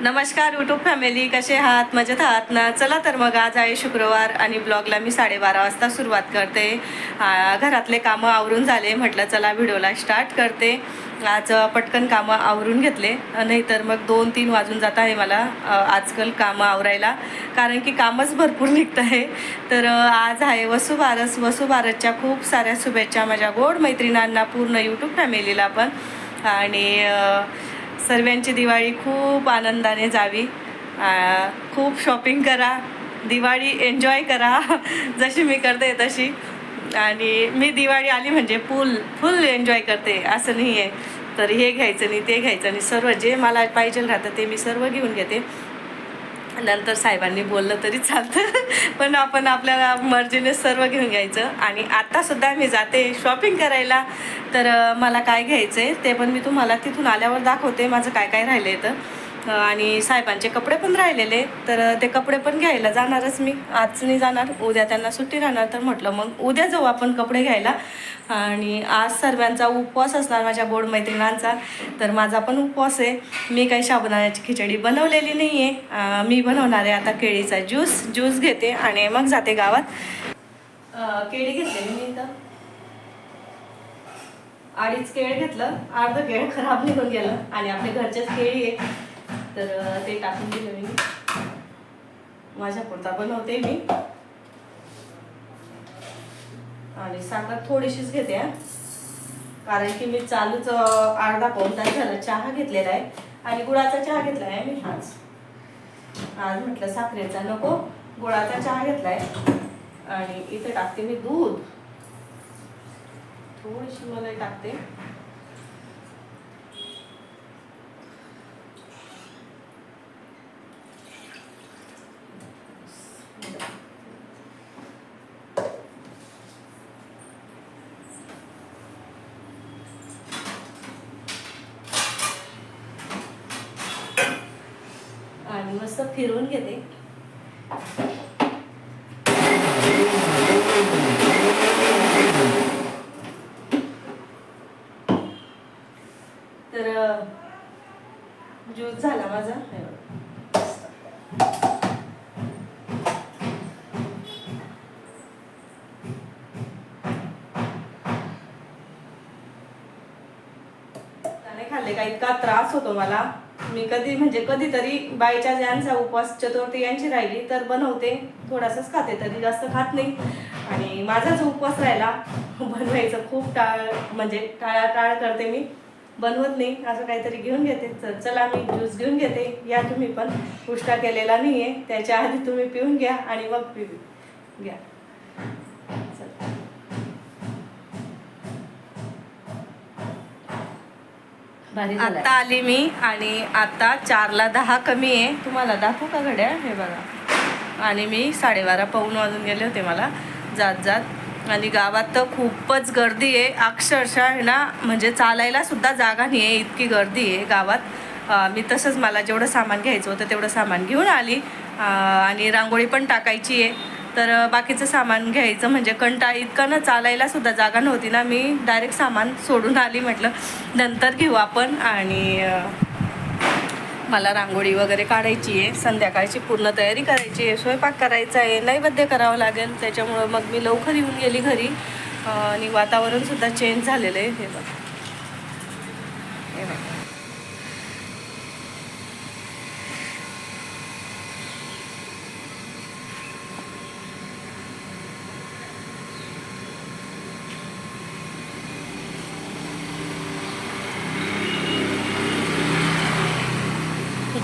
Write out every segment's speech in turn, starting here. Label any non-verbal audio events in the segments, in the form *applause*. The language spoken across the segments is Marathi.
नमस्कार यूट्यूब फॅमिली कसे आहात? मजेत आहात ना? चला तर मग आज आहे शुक्रवार आणि ब्लॉगला मी साडेबारा वाजता सुरुवात करते. घरातले कामं आवरून झाले. म्हटलं चला व्हिडिओला स्टार्ट करते. आज पटकन कामं आवरून घेतले. नाहीतर मग दोन तीन वाजून जात आहे मला आजकाल कामं आवरायला. कारण की कामच भरपूर निघत आहे. तर आज आहे वसुबारस वसुबारसच्या खूप साऱ्या शुभेच्छा माझ्या गोड मैत्रिणांना पूर्ण यूट्यूब फॅमिलीला पण. आणि सर्वांची दिवाळी खूप आनंदाने जावी. खूप शॉपिंग करा. दिवाळी एन्जॉय करा. *laughs* जशी मी करते तशी. आणि मी दिवाळी आली म्हणजे फुल फुल एन्जॉय करते. असं नाही आहे तर हे घ्यायचं नाही ते घ्यायचं नाही. सर्व जे मला पाहिजे राहतं ते मी सर्व घेऊन घेते. नंतर साहेबांनी बोललं तरी चालतं. पण आपण आपल्याला मर्जीने सर्व घेऊन घ्यायचं. आणि आत्तासुद्धा मी जाते शॉपिंग करायला. तर मला काय घ्यायचं आहे ते पण मी तुम्हाला तिथून आल्यावर दाखवते. माझं काय काय राहिलं आहे तर आणि साहेबांचे कपडे पण राहिलेले तर ते कपडे पण घ्यायला जाणारच मी. आज नाही जाणार उद्या त्यांना सुट्टी राहणार तर म्हटलं मग उद्या जाऊ आपण कपडे घ्यायला. आणि आज सर्वांचा उपवास असणार माझ्या गोड मैत्रिणांचा तर माझा पण उपवास आहे. मी काही साबुदाण्याची खिचडी बनवलेली नाही आहे मी बनवणार आहे आता केळीचा ज्यूस ज्यूस घेते आणि मग जाते गावात. केळी घेतलेली मी इथं. अडीच केळ घेतलं अर्ध केळ खराब निघून गेलं आणि आपल्या घरच्याच केळी आहे. तर ते टाकून दिलं मी. माझ्या पुरता बनवते मी. आणि साखर थोडीशीच घेते कारण की मी चालूच अर्धा पाऊन तास झाला चहा घेतलेला आहे. आणि गुळाचा चहा घेतला आहे मी आज. आज म्हटलं साखरेचा नको गुळाचा चहा घेतलाय. आणि इथे टाकते मी दूध. थोडीशी मला टाकते आणि मस्त फिरवून घेते. तर ज्यूस झाला माझा. खाल्ले का? इतका त्रास होतो मला. मी कधी म्हणजे कधीतरी बाईच्या ज्यांचा उपवास चतुर्थी यांची राहिली तर बनवते. थोडासाच खाते तरी जास्त खात नाही. आणि माझा जो उपवास राहिला. बनवायचं खूप टाळ म्हणजे टाळा टाळ करते मी. बनवत नाही असं काहीतरी घेऊन घेते. तर चला मी ज्यूस घेऊन घेते. या तुम्ही पण. उष्टा केलेला नाही आहे त्याच्या आधी तुम्ही पिऊन घ्या आणि मग पिऊ घ्या. आता आली मी आणि आता चारला दहा कमी आहे. तुम्हाला दाखवू का घड्या हे बघा. आणि मी साडेबारा पाऊन वाजून गेले होते मला. जात जात. आणि गावात तर खूपच गर्दी आहे. अक्षरशः आहे ना म्हणजे चालायला सुद्धा जागा नाही आहे. इतकी गर्दी आहे गावात. मी तसंच मला जेवढं सामान घ्यायचं होतं तेवढं सामान घेऊन आली. आणि रांगोळी पण टाकायची आहे. तर बाकीचं सामान घ्यायचं म्हणजे कंटाळ इतकं ना चालायला सुद्धा जागा नव्हती ना मी डायरेक्ट सामान सोडून आली म्हटलं नंतर घेऊ आपण. आणि मला रांगोळी वगैरे काढायची आहे संध्याकाळची पूर्ण तयारी करायची आहे स्वयंपाक करायचा आहे नैवेद्य करावं लागेल त्याच्यामुळं मग मी लवकर येऊन गेली घरी. आणि वातावरणसुद्धा चेंज झालेलं आहे हे बघ. हे बघ.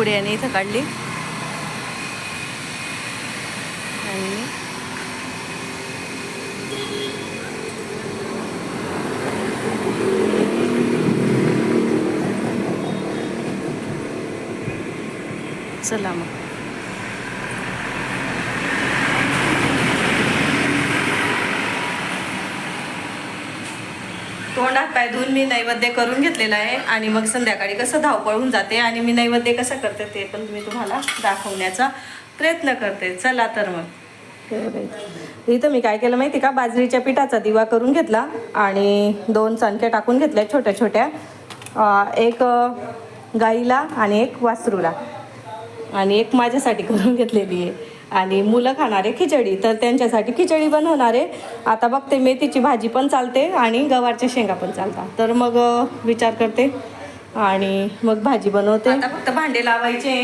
पुढे याने इथं काढली. आणि चला मग. तोंडात पाय धुवून मी नैवेद्य करून घेतलेला आहे. आणि मग संध्याकाळी कसं धावपळ होऊन जाते आणि मी नैवेद्य कसं करते ते पण मी तुम्हाला दाखवण्याचा प्रयत्न करते. चला तर मग. इथं मी काय केलं माहिती का? बाजरीच्या पिठाचा दिवा करून घेतला आणि दोन चणक्या टाकून घेतल्या छोट्या छोट्या. एक गाईला आणि एक वासरूला. आणि एक माझ्यासाठी करून घेतलेली आहे. आणि मुलं खाणारे खिचडी. तर त्यांच्यासाठी खिचडी बनवणारे. आता बघते मेथीची भाजी पण चालते आणि गवारच्या शेंगा पण चालतात. तर मग विचार करते आणि मग भाजी बनवते. आता फक्त भांडे लावायचे.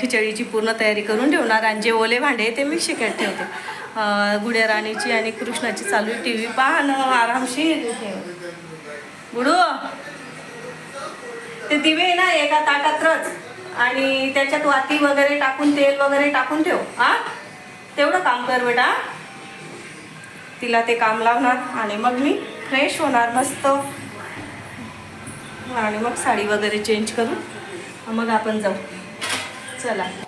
खिचडीची पूर्ण तयारी करून ठेवणार आणि जे ओले भांडे ते मी शिकत ठेवते. गुड्या राणीची आणि कृष्णाची चालू टी व्ही पाहणं आरामशीर. गुडू ते दिवे ना एका ताटात रच आणि त्याच्यात वाती वगैरे टाकून तेल वगैरे टाकून ठेव हा? तेवढं काम कर बेटा. तिला ते काम लावणार आणि मग मी फ्रेश होणार मस्त. आणि मग साडी वगैरे चेंज करू. मग आपण जाऊ. चला.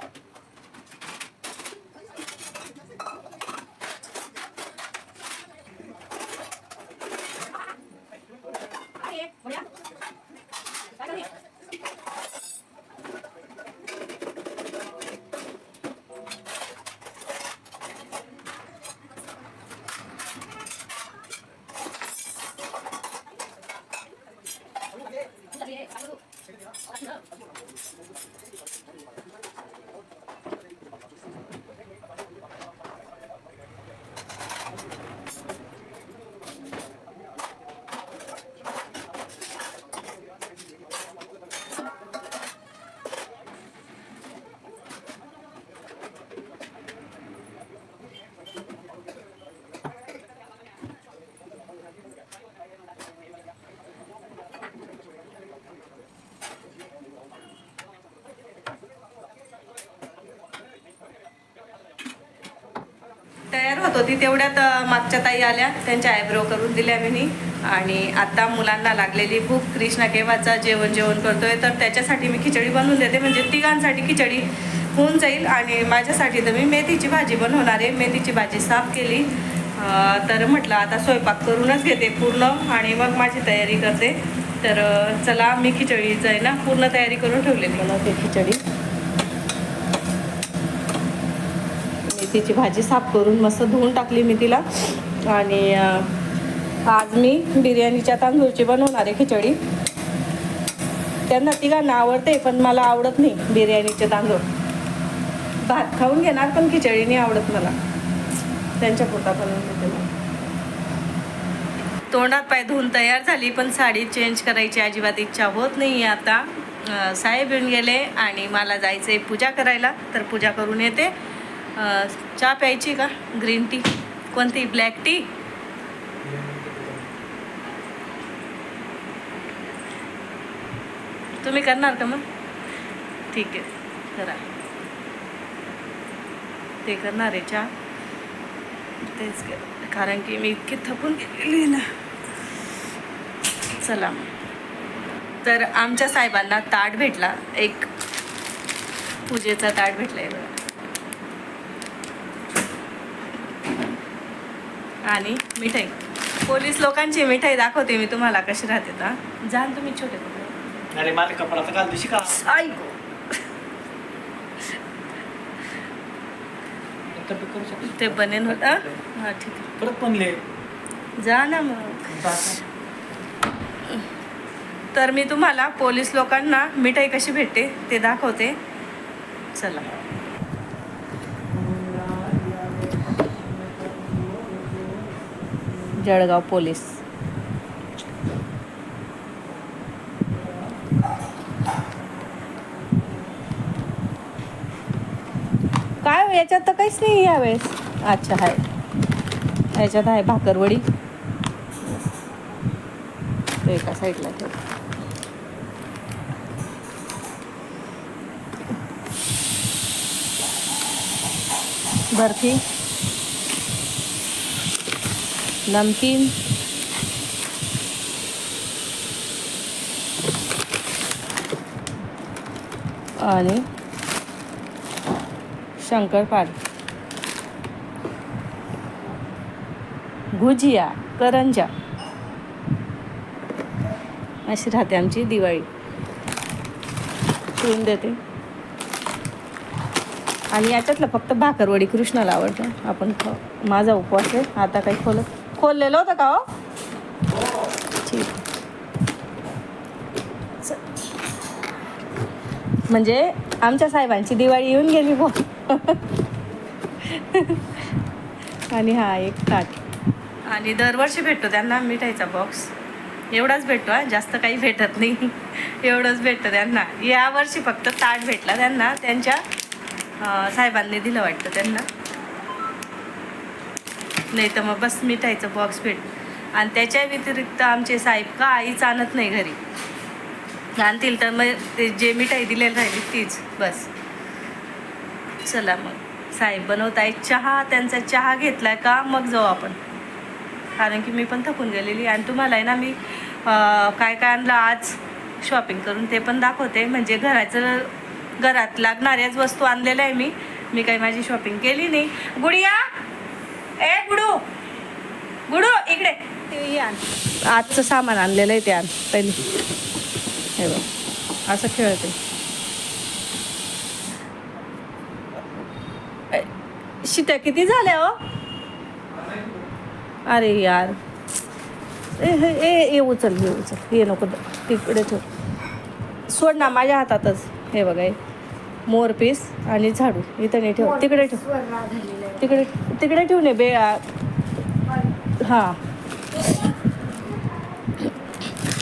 तयार होती तेवढ्यात मागच्या ताई आल्या त्यांच्या आयब्रो करून दिल्या मी आणि आता मुलांना लागलेली भूक कृष्णा केव्हाचा जेवण जेवण करतोय तर त्याच्यासाठी मी खिचडी बनवून देते. म्हणजे तिघांसाठी खिचडी होऊन जाईल आणि माझ्यासाठी तर मी मेथीची भाजी बनवणार आहे. मेथीची भाजी साफ केली. तर म्हटलं आता स्वयंपाक करूनच घेते पूर्ण आणि मग माझी तयारी करते. तर चला मी खिचडीचं आहे ना पूर्ण तयारी करून ठेवलेली. ते खिचडी. मेथीची भाजी साफ करून मस्त धुवून टाकली मी तिला. आणि आज मी बिर्याणीच्या तांदूळची बनवणार आहे खिचडी. त्यांना तिघांना आवडते पण मला आवडत नाही बिर्याणीचे तांदूळ. भात खाऊन घेणार पण खिचडी नाही आवडत मला. त्यांच्या पुरता बनवून तोंडात पाय धुवून तयार झाली पण साडी चेंज करायची अजिबात इच्छा होत नाही आहे आता साहेब येऊन गेले आणि मला जायचं आहे पूजा करायला तर पूजा करून येते. चहा प्यायची का? ग्रीन टी कोणती? ब्लॅक टी तुम्ही करणार का मग? ठीक आहे. करा. ते करणार आहे चहा. तेच कर. कारण की मी इतकी थकून गेलेली ना. चला तर आमच्या साहेबांना ताट भेटला. एक पूजेचा ताट भेटला आहे बघा. आणि मिठाई. पोलीस लोकांची मिठाई दाखवते मी तुम्हाला कशी राहते ना जाण तुम्ही छोटे कपडे. अरे काल दिवशी का? ऐकू ते बनेन होता हां? ठीक आहे. परत बनले. जा ना मग. तर मी तुम्हाला पोलीस लोकांना मिठाई कशी भेटते ते दाखवते. चला. जळगाव पोलीस. काय हो, याच्यात तर काहीच नाही यावेळेस. अच्छा आहे याच्यात आहे भाकरवडी. एका साईडला ठेव. बर्फी. नमकीन. आणि शंकरपाळी भुजिया करंजा. अशी राहते आमची दिवाळी. ठेवून देते. आणि याच्यातलं फक्त भाकरवडी कृष्णाला आवडतं. आपण माझा उपवास आहे. आता काही खोलत खोललेलं होतं का हो? ठीक. म्हणजे आमच्या साहेबांची दिवाळी येऊन गेली बो आणि हा एक ताट. आणि दरवर्षी भेटतो त्यांना मिठाईचा बॉक्स एवढाच भेटतो हा. जास्त काही भेटत नाही. एवढंच भेटतं त्यांना. यावर्षी फक्त ताट भेटला त्यांना. त्यांच्या साहेबांनी दिलं वाटतं त्यांना. नाही तर मग बस मिठाईचं बॉक्स भेट. आणि त्याच्या व्यतिरिक्त आमचे साहेब का आईच आणत नाही घरी. आणतील तर मग ते जे मिठाई दिलेली राहिली तीच बस. चला मग. साहेब बनवताय चहा त्यांचा चहा घेतलाय का? मग जाऊ आपण. कारण की मी पण थकून गेलेली आणि तुम्हाला आहे ना मी काय काय आणलं आज? शॉपिंग करून ते पण दाखवते. म्हणजे घराचं घरात लागणाऱ्याच वस्तू आणलेल्या आहे मी. मी काही माझी शॉपिंग केली नाही. गुडिया! ए गुडू. गुडू इकडे. ते आण. आजचं सामान आणलेलं आहे ते आण पहिली. हे बघ असं खेळते. शिट्या किती झाल्या हो? अरे यार. ए हे ए उचल हे उचल. हे नको तिकडे ठेव. सोड ना माझ्या हातातच. हे बघा हे. मोर पीस आणि झाडू. इथं नाही ठेव तिकडे ठेव. तिकडे तिकडे ठेवू नये बे हां. *laughs*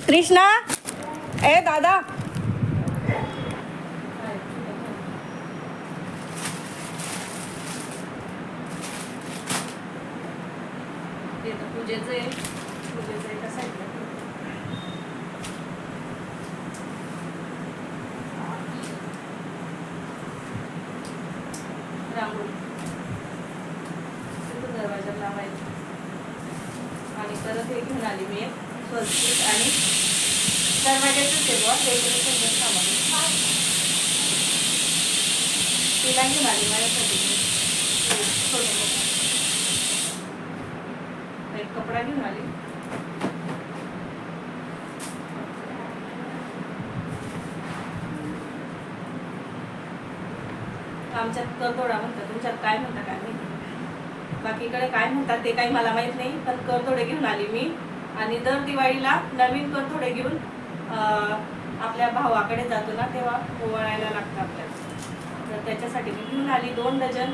कृष्णा! ए दादा पूजेचं आहे पूजेचं एका साईडला रांगोळी तिथं दरवाजा लावायचा आणि परत हे घेऊन आली मी. एक आणि दरवाजाचंच आहे बुवा डेकोरेशनचं सामान. तिला घेऊन आली माझ्यासाठी मी. हे एक कपडा घेऊन आली. आमच्यात करदोडा म्हणतात. तुमच्यात काय म्हणता काय माहिती? बाकीकडे काय म्हणतात ते काही मला माहीत नाही पण करतोडे घेऊन आली मी. आणि दर दिवाळीला नवीन करतोडे घेऊन आपल्या भावाकडे जातो ना तेव्हा ओवाळायला लागतं आपल्याला. तर त्याच्यासाठी मी घेऊन आली दोन डझन.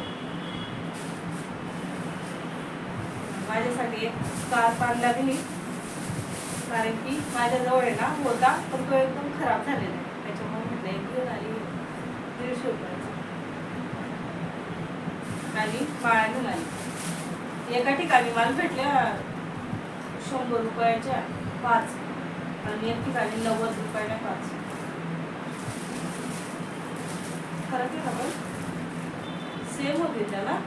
माझ्यासाठी एक कार पान कारण की माझ्याजवळ आहे ना होता पण तो एकदम खराब झालेला आहे. त्याच्यामुळे म्हटलं एक घेऊन आली दीडशे रुपयाचा. आणि बाळा घेऊन आली. एका ठिकाणी मला भेटल्या शंभर रुपयाच्या पाच आणि एक ठिकाणी नव्वद रुपयाला पाच. खरं आहे का पण सेम होते त्याला.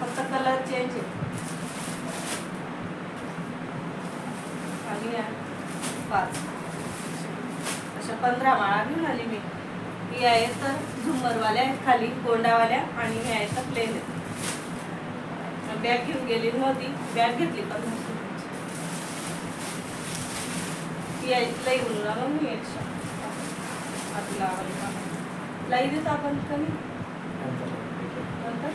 फक्त कलर चेंज आहे. आणि या पाच. अशा पंधरा माळा घेऊन आली मी. ही आहेत तर झुंबरवाल्या आहेत खाली गोंडावाल्या आणि हे आहेत तर प्लेन आहेत. बॅग घेऊन गेली होती. बॅग घेतली पन्नास रुपयाची ती लई बोलून आलो मी एकशे आता लावायला लाई देतो आपण कमी नंतर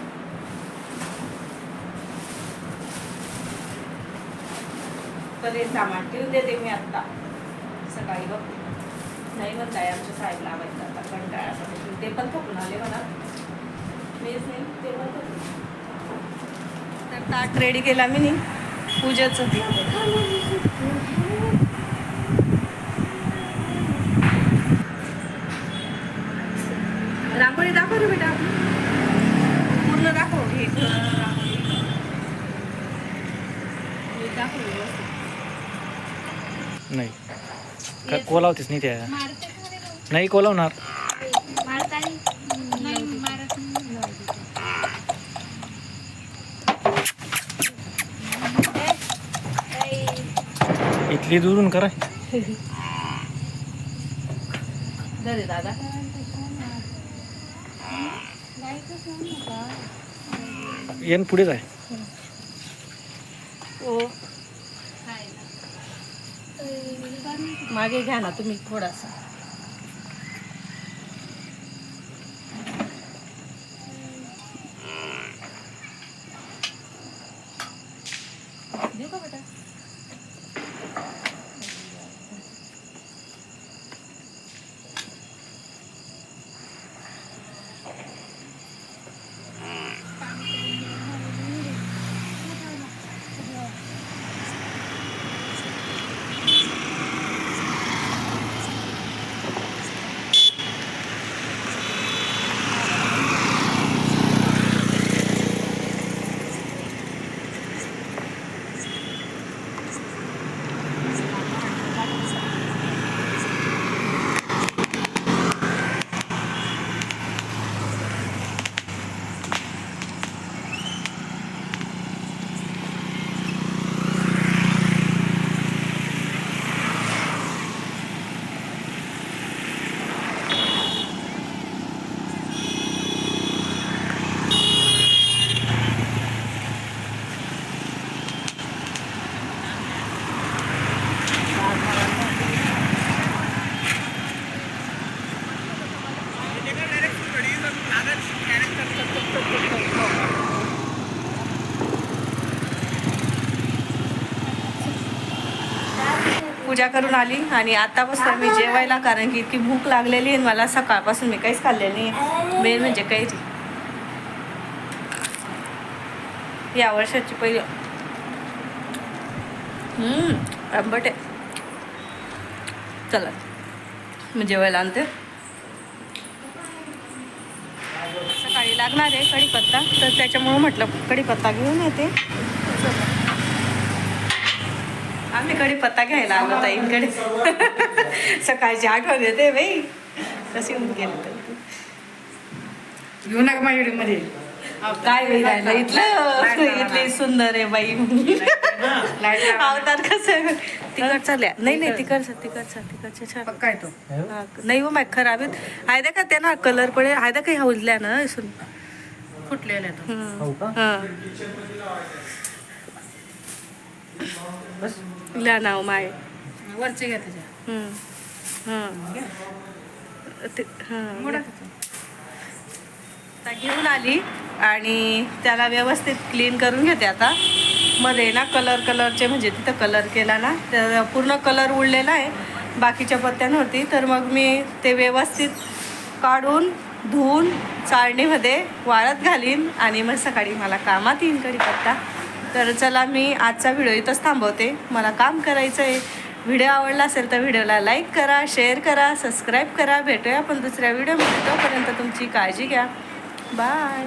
तर हे सामान ठेवून देते मी आत्ता. सकाळी बघते. नाही म्हणताय आमच्या साहेब लावायचं आता कंटाळा ते पण थकून आले मला मीच नाही ते पण थकून ताट रेडी केला मी नी पूजेचं रांगोळी दाखव रे बेटा. पूर्ण दाखव. हे. दाखव. नाही. काय कोलावतेच नाही त्या? नाही कोलावणार. इथली दुरून करा. रे दादा. येन पुढेच आहे. ओ मागे घ्या ना तुम्ही थोडासा. पूजा करून आली आणि आतापासून मी जेवायला कारण की इतकी भूक लागलेली आहे मला सकाळपासून मी काहीच खाल्लेली नाही मेन म्हणजे काहीच. या वर्षाची पहिली आंबट आहे. चला मी जेवायला आणते. सकाळी लागणार आहे कढीपत्ता तर त्याच्यामुळं म्हटलं कढीपत्ता घेऊन येते. आम्ही कढीपत्ता घ्यायला आलो ताईंकडे. सकाळची आठवण येते बाई. कशी होऊन गेली तर. घेऊ नका माझ्या व्हिडिओमध्ये काय राहिलं इथलं? इथली सुंदर आहे बाई. अवतार कसं चालल्या नाही नाही तिकडचा तिकडचा तिकडचा छान. पक्का आहे तो. हा, नाही हो माय खराब आहेत. आहे का त्या ना कलर पडे आहे. काही हौजल्या ना इसून फुटलेला आहे तो. हो का? हां. बस. ल्या नाव माय. वरचे घ्या त्याच्या. हां. हां. घेऊन आली आणि त्याला व्यवस्थित क्लीन करून घेते आता. मध्ये ना कलर कलरचे म्हणजे तिथं कलर केला ना तर पूर्ण कलर उडलेला आहे. बाकीच्या पत्त्यांवरती. तर मग मी ते व्यवस्थित काढून धुवून चाळणीमध्ये वाळत घालीन आणि मग सकाळी मला कामात येईन कढीपत्ता. तर चला मी आजचा व्हिडिओ इथंच थांबवते. मला काम करायचं आहे व्हिडिओ आवडला असेल तर व्हिडिओला लाईक करा शेअर करा सबस्क्राईब करा. भेटूया आपण दुसऱ्या व्हिडिओमध्ये. तोपर्यंत तुमची काळजी घ्या. बाय